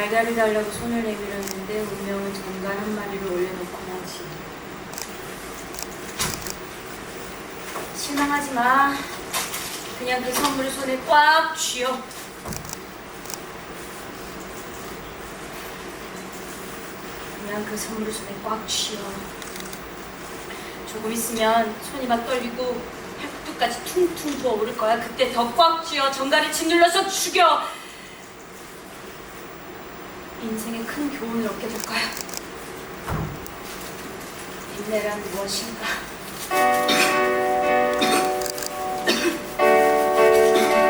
달걀을 달라고 손을 내밀었는데 운명은 전갈 한 마리를 올려놓고 나지. 실망하지 마. 그냥 그 선물을 손에 꽉 쥐어. 그냥 그 선물을 손에 꽉 쥐어. 조금 있으면 손이 막 떨리고 팔뚝까지 퉁퉁 부어오를 거야. 그때 더 꽉 쥐어 정갈이 짓눌러서 죽여. 인생의 큰 교훈을 얻게 될 거야. 인내란 무엇인가?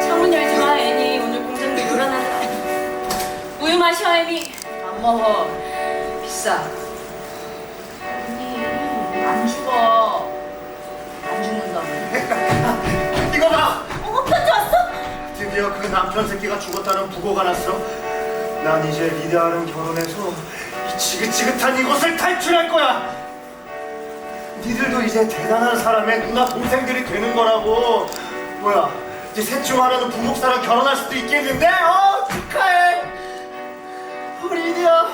창문 열지 마, 애니. 오늘 공장도 요란하다. 우유 마셔, 애니. 안 먹어. 비싸. 언니. 안 죽어. 안 죽는다고. 이거 봐! 어, 편지 왔어? 드디어 그 남편 새끼가 죽었다는 부고가 났어. 난 이제 리다랑 결혼해서 이 지긋지긋한 이곳을 탈출할 거야. 니들도 이제 대단한 사람의 누나 동생들이 되는 거라고. 뭐야? 이제 셋 중 하나는 부목사랑 결혼할 수도 있겠는데? 어 축하해. 우리 리디야.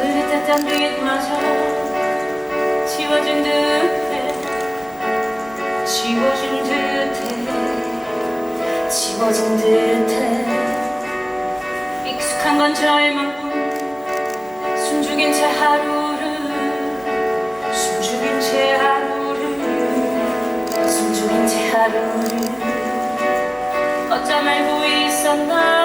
흐릿했던 빛마저 지워진 듯 지워진 듯해. 익숙한 건 젊은뿐 숨죽인 채 하루를 숨죽인 채 하루를 숨죽인 채 하루를. 어쩜 알고 있었나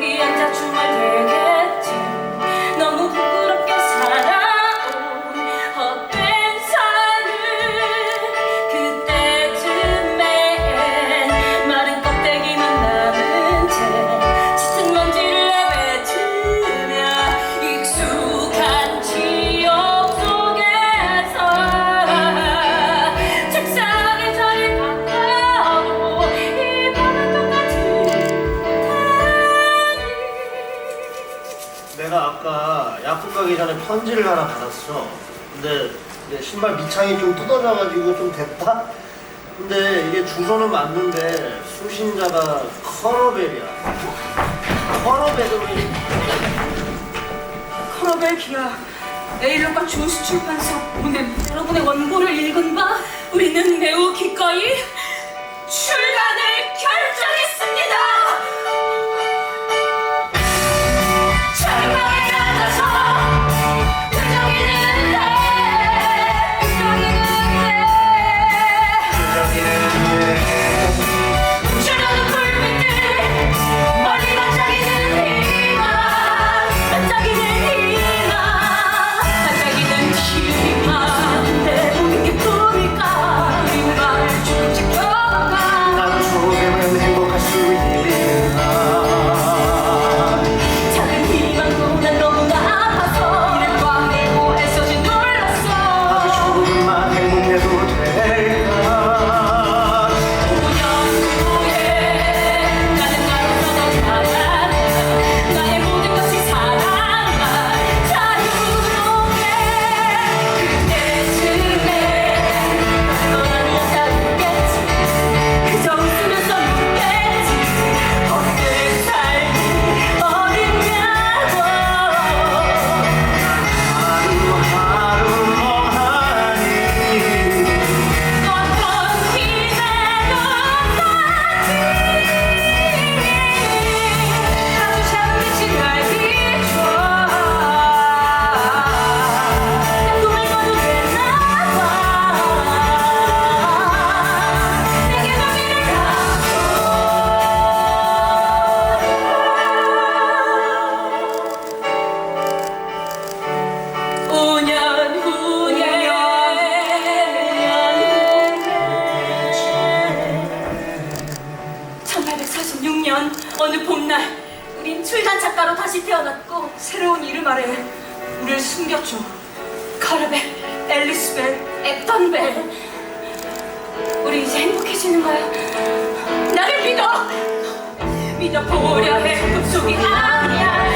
Yeah. 편지를 하나 받았어. 근데 내 신발 밑창이 좀 뜯어져가지고 좀 됐다? 근데 이게 주소는 맞는데 수신자가 커러벨이야. 커러벨이 커러벨 기아 에일러과 조스 출판사 오늘 여러분의 원고를 읽은 바 우리는 매우 기꺼이 출간을 결정했습니다. 새로운 이름 아래 우리를 숨겨줘. 카라벨, 앨리스벨, 앱턴벨. 우리 이제 행복해지는 거야. 나를 믿어. 믿어 보려 해. 꿈속이 아니야.